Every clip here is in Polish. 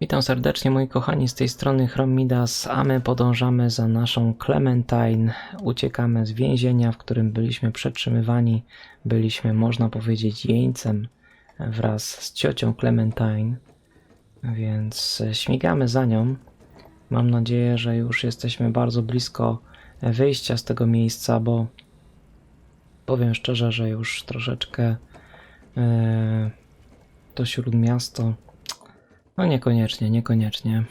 Witam serdecznie moi kochani z tej strony Chromidas, a my podążamy za naszą Clementine. Uciekamy z więzienia, w którym byliśmy przetrzymywani. Byliśmy, można powiedzieć, jeńcem wraz z ciocią Clementine. Więc śmigamy za nią. Mam nadzieję, że już jesteśmy bardzo blisko wyjścia z tego miejsca, bo powiem szczerze, że już troszeczkę e, to śródmiasto no niekoniecznie, niekoniecznie.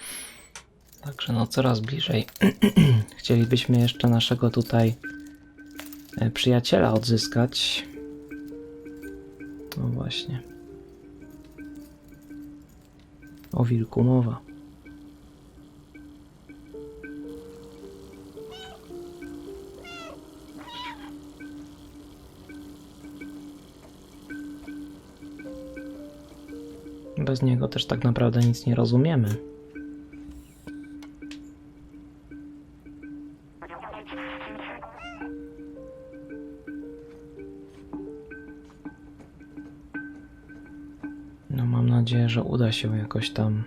Także no coraz bliżej. Chcielibyśmy jeszcze naszego tutaj e, przyjaciela odzyskać. No właśnie. O wilku mowa. Bez niego też tak naprawdę nic nie rozumiemy. No mam nadzieję, że uda się jakoś tam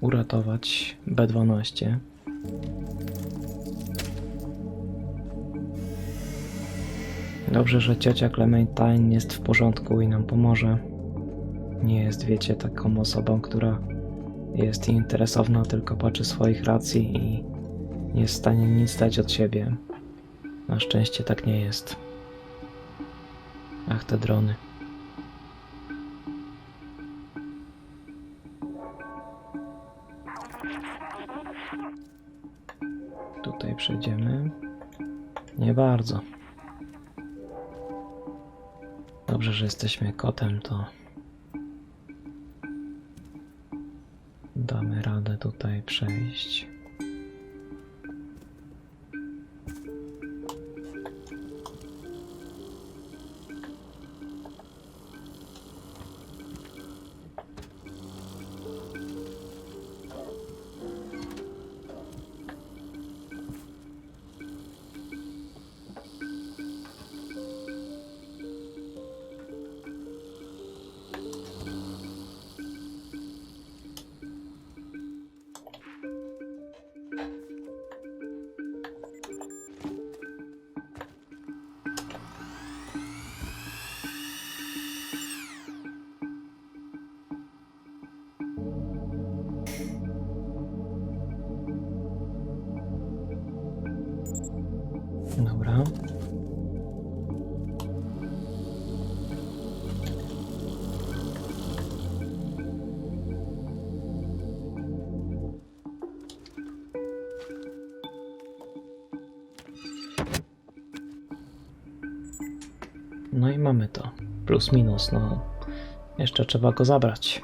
uratować B12. Dobrze, że ciocia Clementine jest w porządku i nam pomoże nie jest, wiecie, taką osobą, która jest interesowna, tylko patrzy swoich racji i nie jest w stanie nic dać od siebie. Na szczęście tak nie jest. Ach, te drony. Tutaj przejdziemy. Nie bardzo. Dobrze, że jesteśmy kotem, to tutaj Plus minus, no. Jeszcze trzeba go zabrać.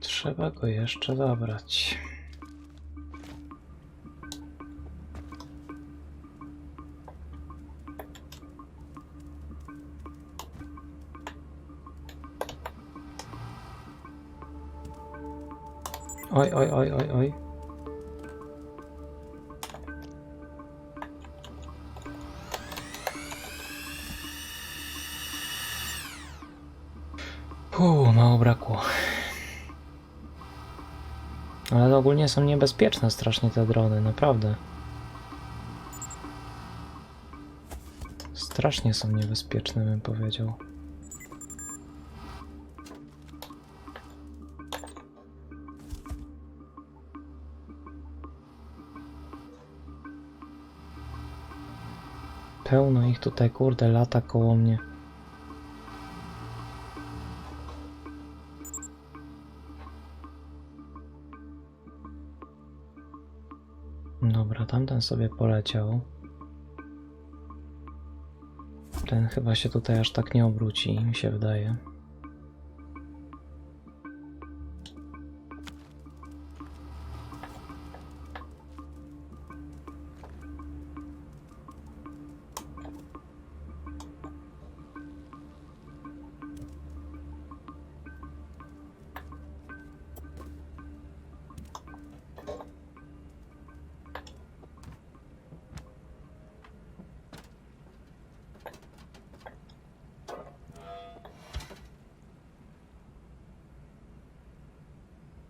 Trzeba go jeszcze zabrać. Oj, oj, oj, oj, oj. Mało brakło. Ale ogólnie są niebezpieczne strasznie te drony, naprawdę. Strasznie są niebezpieczne, bym powiedział. Pełno ich tutaj, kurde, lata koło mnie. Dobra, tamten sobie poleciał. Ten chyba się tutaj aż tak nie obróci, mi się wydaje.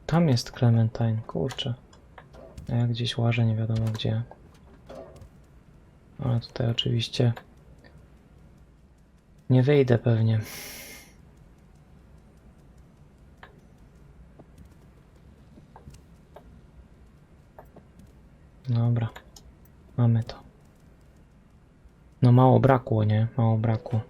Tam jest Clementine, kurczę. A ja gdzieś łażę, nie wiadomo gdzie. Ale tutaj oczywiście nie wyjdę pewnie. Dobra, mamy to. No mało brakło, nie? Mało brakło.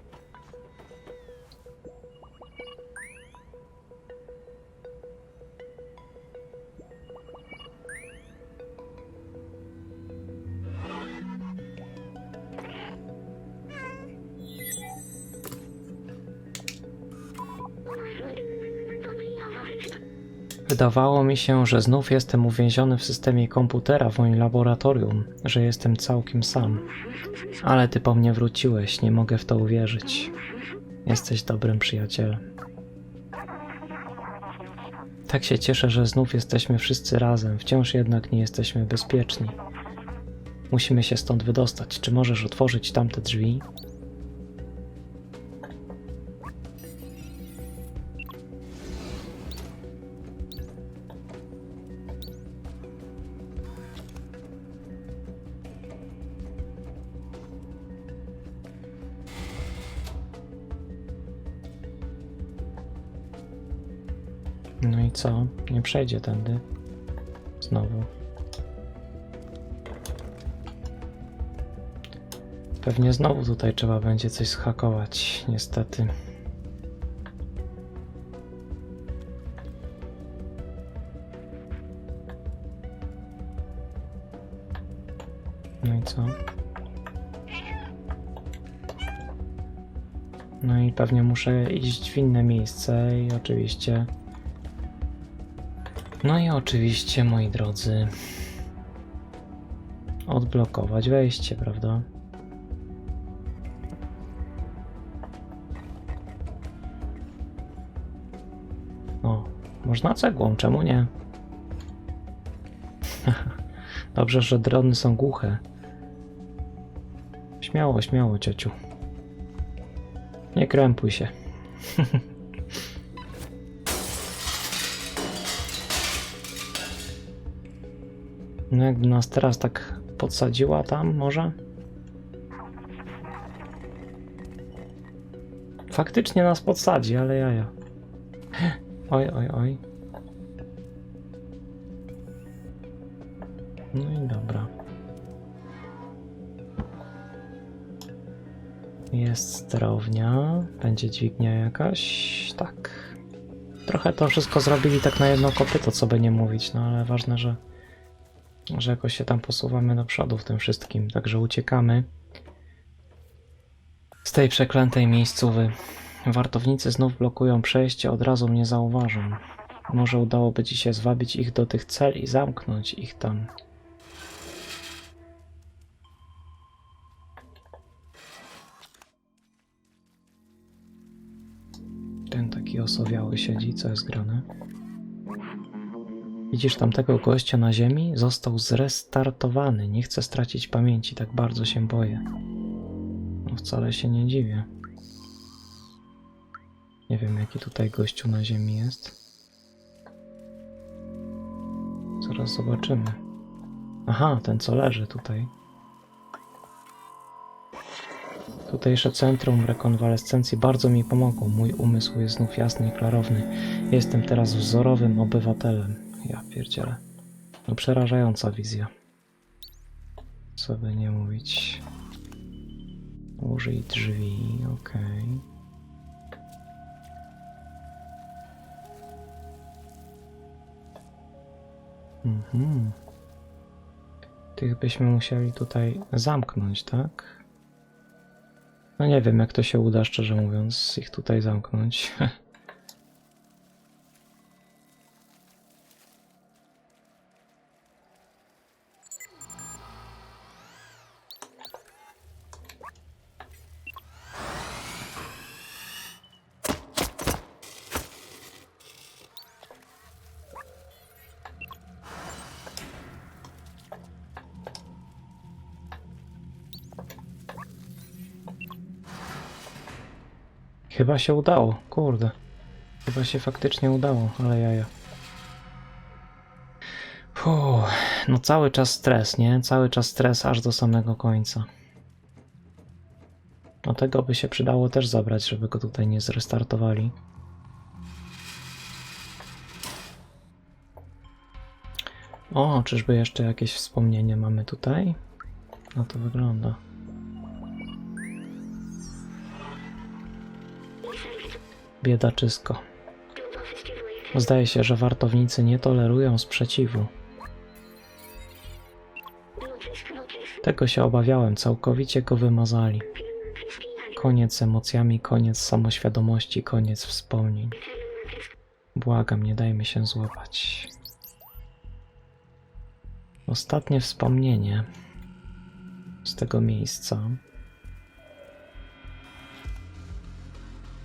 Wydawało mi się, że znów jestem uwięziony w systemie komputera w moim laboratorium, że jestem całkiem sam. Ale ty po mnie wróciłeś, nie mogę w to uwierzyć. Jesteś dobrym przyjacielem. Tak się cieszę, że znów jesteśmy wszyscy razem, wciąż jednak nie jesteśmy bezpieczni. Musimy się stąd wydostać. Czy możesz otworzyć tamte drzwi? No i co? Nie przejdzie tędy. Znowu. Pewnie znowu tutaj trzeba będzie coś schakować, niestety. No i co? No i pewnie muszę iść w inne miejsce i oczywiście no i oczywiście, moi drodzy, odblokować wejście, prawda? O, można cegłą, czemu nie? Dobrze, że drony są głuche. Śmiało, śmiało, ciociu. Nie krępuj się. No jakby nas teraz tak podsadziła tam, może? Faktycznie nas podsadzi, ale jaja. Oj, oj, oj. No i dobra. Jest sterownia. Będzie dźwignia jakaś. Tak. Trochę to wszystko zrobili tak na jedno kopyto, co by nie mówić, no ale ważne, że że jakoś się tam posuwamy do przodu w tym wszystkim, także uciekamy z tej przeklętej miejscowy. Wartownicy znów blokują przejście, od razu mnie zauważą. Może udałoby ci się zwabić ich do tych celi i zamknąć ich tam. Ten taki osowiały siedzi, co jest grane? Widzisz tamtego gościa na ziemi? Został zrestartowany. Nie chcę stracić pamięci, tak bardzo się boję. No wcale się nie dziwię. Nie wiem, jaki tutaj gościu na ziemi jest. Zaraz zobaczymy. Aha, ten co leży tutaj. Tutejsze centrum rekonwalescencji bardzo mi pomogło. Mój umysł jest znów jasny i klarowny. Jestem teraz wzorowym obywatelem. Ja pierdzielę. No przerażająca wizja. Co by nie mówić. Użyj drzwi, okej. Mhm. Tych byśmy musieli tutaj zamknąć, tak? No nie wiem, jak to się uda, szczerze mówiąc, ich tutaj zamknąć. Chyba się udało, kurde. Chyba się faktycznie udało, ale jaja. Fuh, no cały czas stres, nie? Cały czas stres aż do samego końca. No tego by się przydało też zabrać, żeby go tutaj nie zrestartowali. O, czyżby jeszcze jakieś wspomnienie mamy tutaj? No to wygląda. Biedaczysko. Zdaje się, że wartownicy nie tolerują sprzeciwu. Tego się obawiałem, całkowicie go wymazali. Koniec z emocjami, koniec samoświadomości, koniec wspomnień. Błagam, nie dajmy się złapać. Ostatnie wspomnienie z tego miejsca.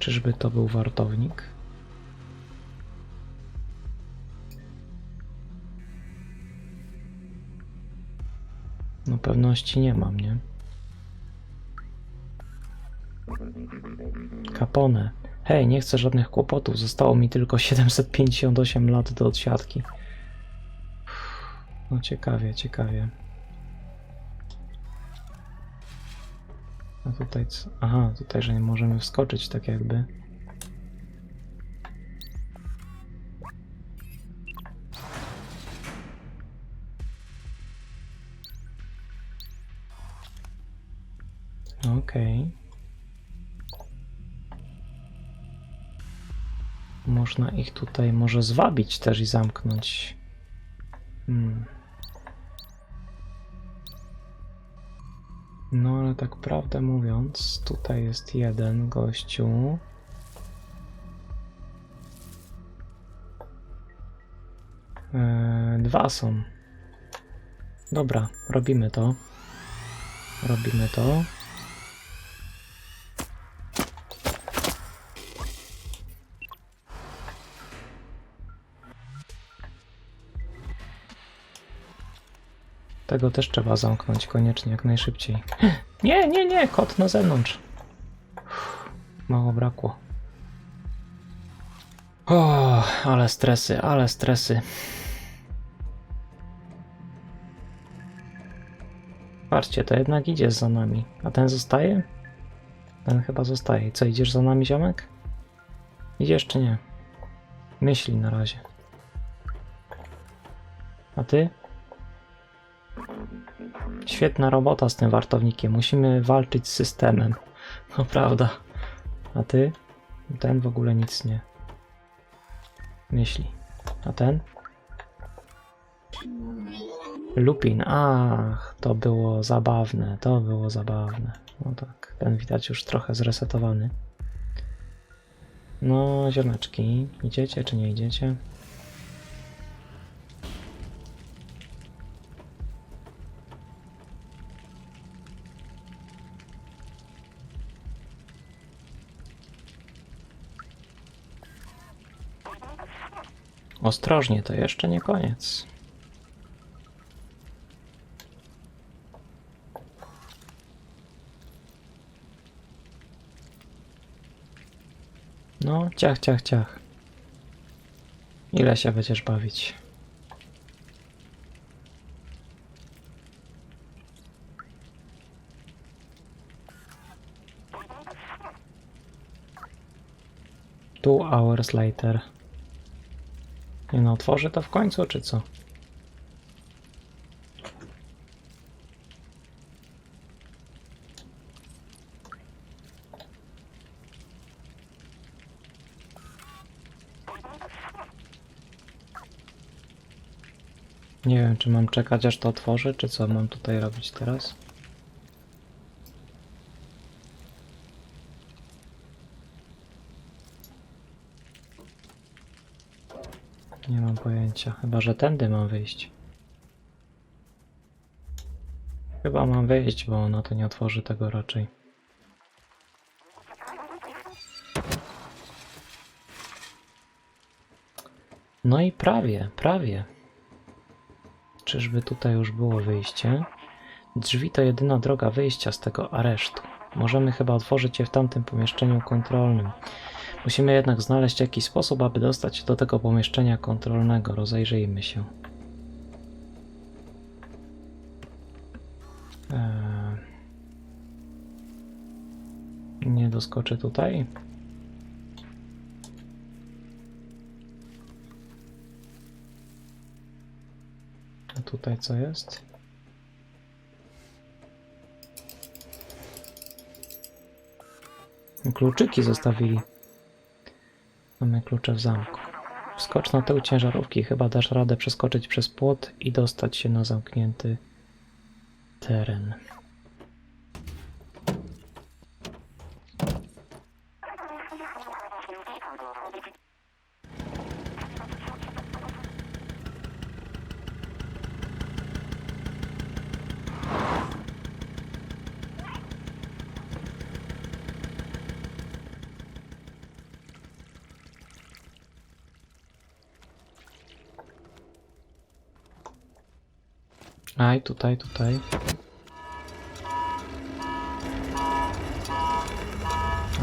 Czyżby to był wartownik? No pewności nie mam, nie? Capone. Hej, nie chcę żadnych kłopotów. Zostało mi tylko 758 lat do odsiadki. No ciekawie, ciekawie. A tutaj co? Aha, tutaj, że nie możemy wskoczyć tak jakby. Okej. Można ich tutaj może zwabić też i zamknąć. Hmm. No ale tak prawdę mówiąc, tutaj jest jeden gościu. Eee, dwa są. Dobra, robimy to. Robimy to. Tego też trzeba zamknąć koniecznie, jak najszybciej. Nie, nie, nie, kot na zewnątrz. Mało brakło. O, ale stresy, ale stresy. Patrzcie, to jednak idzie za nami. A ten zostaje? Ten chyba zostaje. Co, idziesz za nami, ziomek? Idziesz czy nie? Myśli na razie. A ty? Świetna robota z tym wartownikiem. Musimy walczyć z systemem. No prawda. A ty? Ten w ogóle nic nie myśli. A ten? Lupin. Ach, to było zabawne. To było zabawne. No tak. Ten widać już trochę zresetowany. No, ziomeczki. Idziecie czy nie idziecie? Ostrożnie, to jeszcze nie koniec. No, ciach, ciach, ciach. Ile się będziesz bawić? Two hours later. Nie no, otworzy to w końcu, czy co? Nie wiem, czy mam czekać aż to otworzy, czy co mam tutaj robić teraz? Nie mam pojęcia, chyba że tędy mam wyjść. Chyba mam wyjść, bo ona to nie otworzy tego raczej. No i prawie, prawie. Czyżby tutaj już było wyjście? Drzwi to jedyna droga wyjścia z tego aresztu. Możemy chyba otworzyć je w tamtym pomieszczeniu kontrolnym. Musimy jednak znaleźć jakiś sposób, aby dostać się do tego pomieszczenia kontrolnego. Rozejrzyjmy się. Eee... Nie doskoczę tutaj. A tutaj co jest? Kluczyki zostawili. Mamy klucze w zamku. Skocz na tył ciężarówki. Chyba dasz radę przeskoczyć przez płot i dostać się na zamknięty teren. Aj, tutaj, tutaj.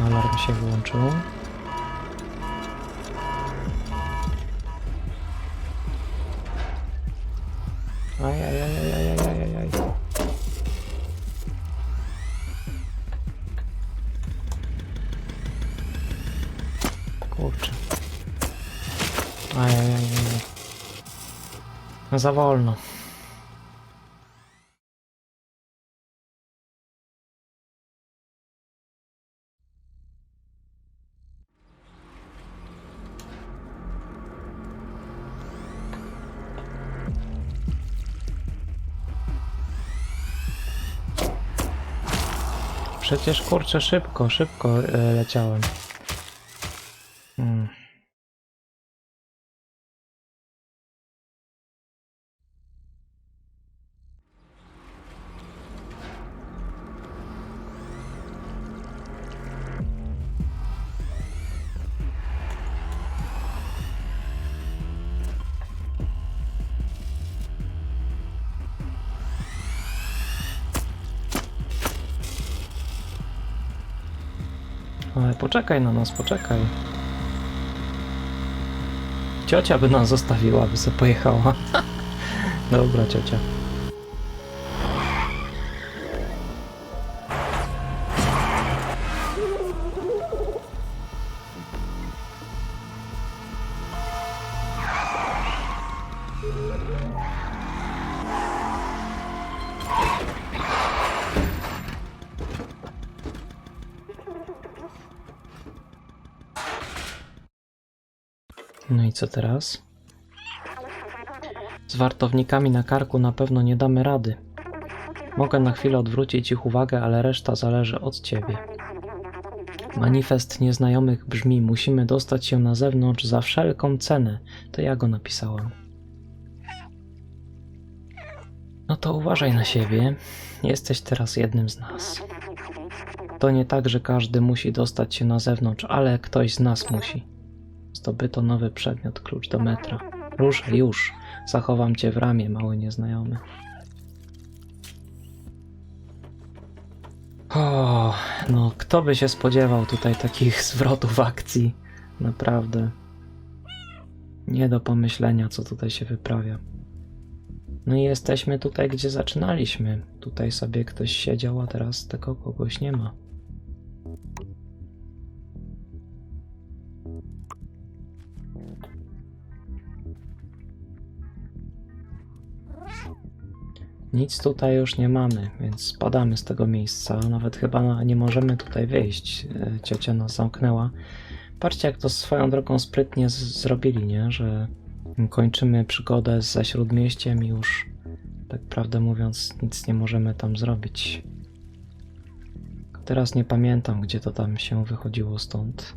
Alarm się włączył. Aj, aj, aj, aj, aj, aj, aj, aj. Kurczę. Aj, aj, aj, aj. za wolno. Przecież kurczę szybko, szybko e, leciałem. Poczekaj na nas, poczekaj. Ciocia by nas zostawiła, by sobie pojechała. Dobra, ciocia. No i co teraz? Z wartownikami na karku na pewno nie damy rady. Mogę na chwilę odwrócić ich uwagę, ale reszta zależy od ciebie. Manifest nieznajomych brzmi: Musimy dostać się na zewnątrz za wszelką cenę. To ja go napisałam. No to uważaj na siebie. Jesteś teraz jednym z nas. To nie tak, że każdy musi dostać się na zewnątrz, ale ktoś z nas musi. Zdobyto nowy przedmiot, klucz do metra. Ruszaj już. Zachowam cię w ramię, mały nieznajomy. O, no kto by się spodziewał tutaj takich zwrotów akcji? Naprawdę. Nie do pomyślenia, co tutaj się wyprawia. No i jesteśmy tutaj, gdzie zaczynaliśmy. Tutaj sobie ktoś siedział, a teraz tego kogoś nie ma. Nic tutaj już nie mamy, więc spadamy z tego miejsca. Nawet chyba nie możemy tutaj wyjść. E, Ciocia nas zamknęła. Patrzcie, jak to swoją drogą sprytnie zrobili, nie? Że kończymy przygodę ze śródmieściem i już, tak prawdę mówiąc, nic nie możemy tam zrobić. Teraz nie pamiętam, gdzie to tam się wychodziło stąd.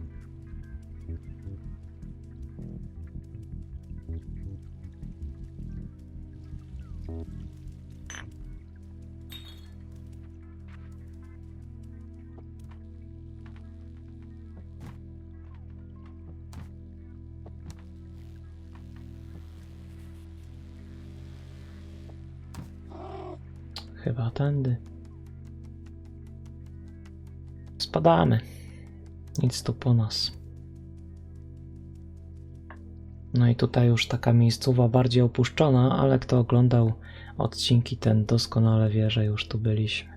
Tędy. Spadamy. Nic tu po nas. No i tutaj już taka miejscowa bardziej opuszczona, ale kto oglądał odcinki, ten doskonale wie, że już tu byliśmy.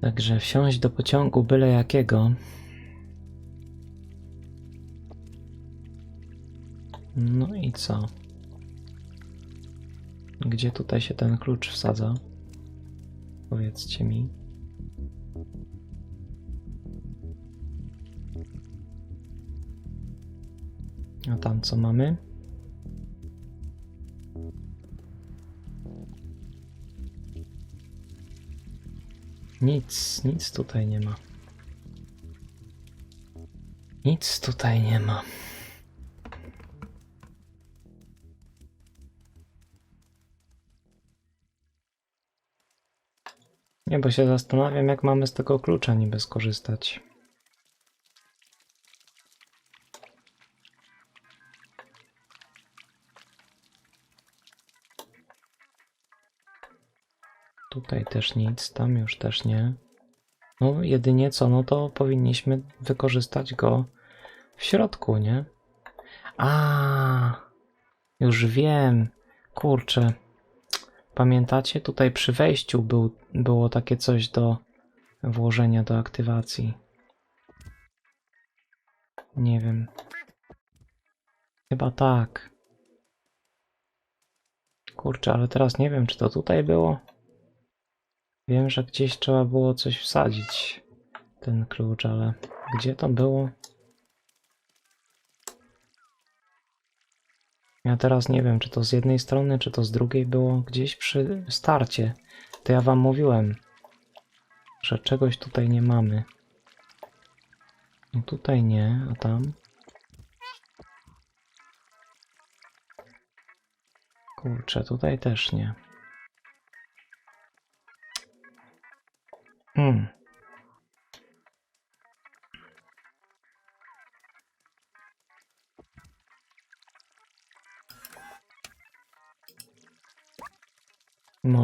Także wsiąść do pociągu byle jakiego. No i co? Gdzie tutaj się ten klucz wsadza? Powiedzcie mi. A tam co mamy? Nic, nic tutaj nie ma. Nic tutaj nie ma. Nie, bo się zastanawiam, jak mamy z tego klucza niby skorzystać. Tutaj też nic, tam już też nie. No, jedynie co, no to powinniśmy wykorzystać go w środku, nie? A, już wiem. Kurczę. Pamiętacie? Tutaj przy wejściu był, było takie coś do włożenia do aktywacji. Nie wiem. Chyba tak. Kurczę, ale teraz nie wiem, czy to tutaj było. Wiem, że gdzieś trzeba było coś wsadzić. Ten klucz, ale gdzie to było? Ja teraz nie wiem, czy to z jednej strony, czy to z drugiej było gdzieś przy starcie. To ja wam mówiłem, że czegoś tutaj nie mamy. No tutaj nie, a tam? Kurczę, tutaj też nie. Hmm.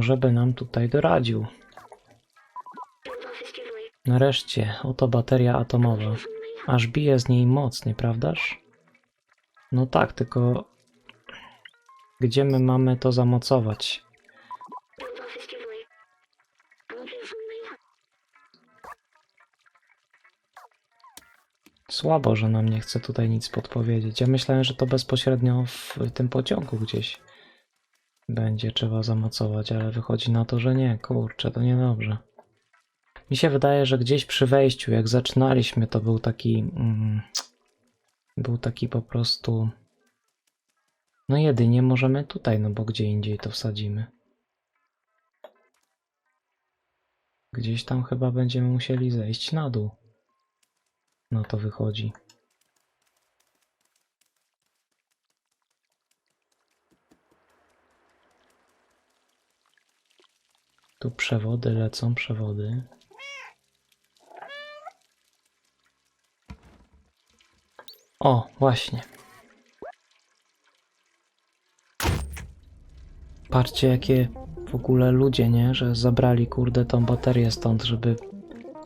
Może by nam tutaj doradził. Nareszcie, oto bateria atomowa. Aż bije z niej moc, nieprawdaż? No tak, tylko gdzie my mamy to zamocować? Słabo, że nam nie chce tutaj nic podpowiedzieć. Ja myślałem, że to bezpośrednio w tym pociągu gdzieś będzie trzeba zamocować, ale wychodzi na to, że nie. Kurczę, to niedobrze. Mi się wydaje, że gdzieś przy wejściu, jak zaczynaliśmy, to był taki. Mm, był taki po prostu. No jedynie możemy tutaj, no bo gdzie indziej to wsadzimy. Gdzieś tam chyba będziemy musieli zejść na dół. No to wychodzi. Tu przewody lecą, przewody. O, właśnie. Patrzcie, jakie w ogóle ludzie, nie? Że zabrali, kurde, tą baterię stąd, żeby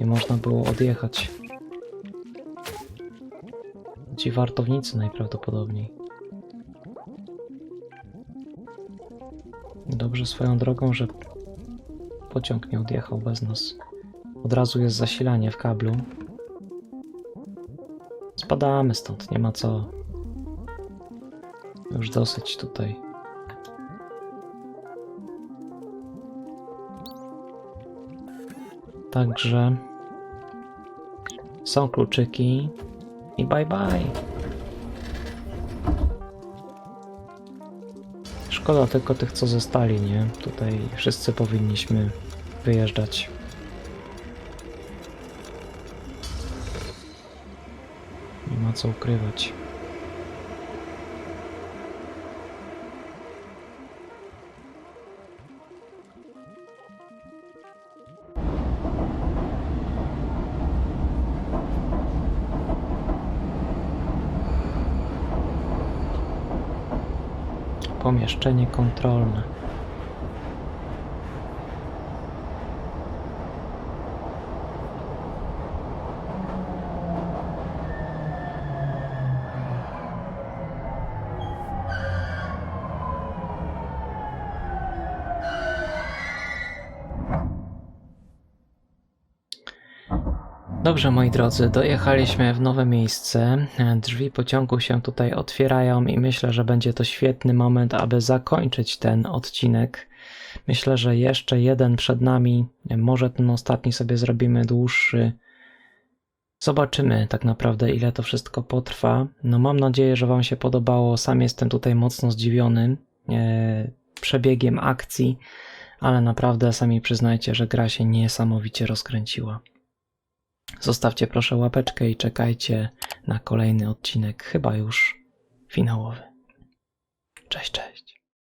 nie można było odjechać. Ci wartownicy najprawdopodobniej. Dobrze swoją drogą, że pociąg nie odjechał bez nas. Od razu jest zasilanie w kablu. Spadamy stąd, nie ma co. Już dosyć tutaj. Także są kluczyki i bye bye. Szkoda tylko tych, co zostali, nie? Tutaj wszyscy powinniśmy wyjeżdżać. Nie ma co ukrywać. Pomieszczenie kontrolne. Dobrze, moi drodzy, dojechaliśmy w nowe miejsce. Drzwi pociągu się tutaj otwierają i myślę, że będzie to świetny moment, aby zakończyć ten odcinek. Myślę, że jeszcze jeden przed nami. Może ten ostatni sobie zrobimy dłuższy. Zobaczymy tak naprawdę, ile to wszystko potrwa. No, mam nadzieję, że Wam się podobało. Sam jestem tutaj mocno zdziwiony e, przebiegiem akcji, ale naprawdę sami przyznajcie, że gra się niesamowicie rozkręciła. Zostawcie proszę łapeczkę i czekajcie na kolejny odcinek, chyba już finałowy. Cześć, cześć.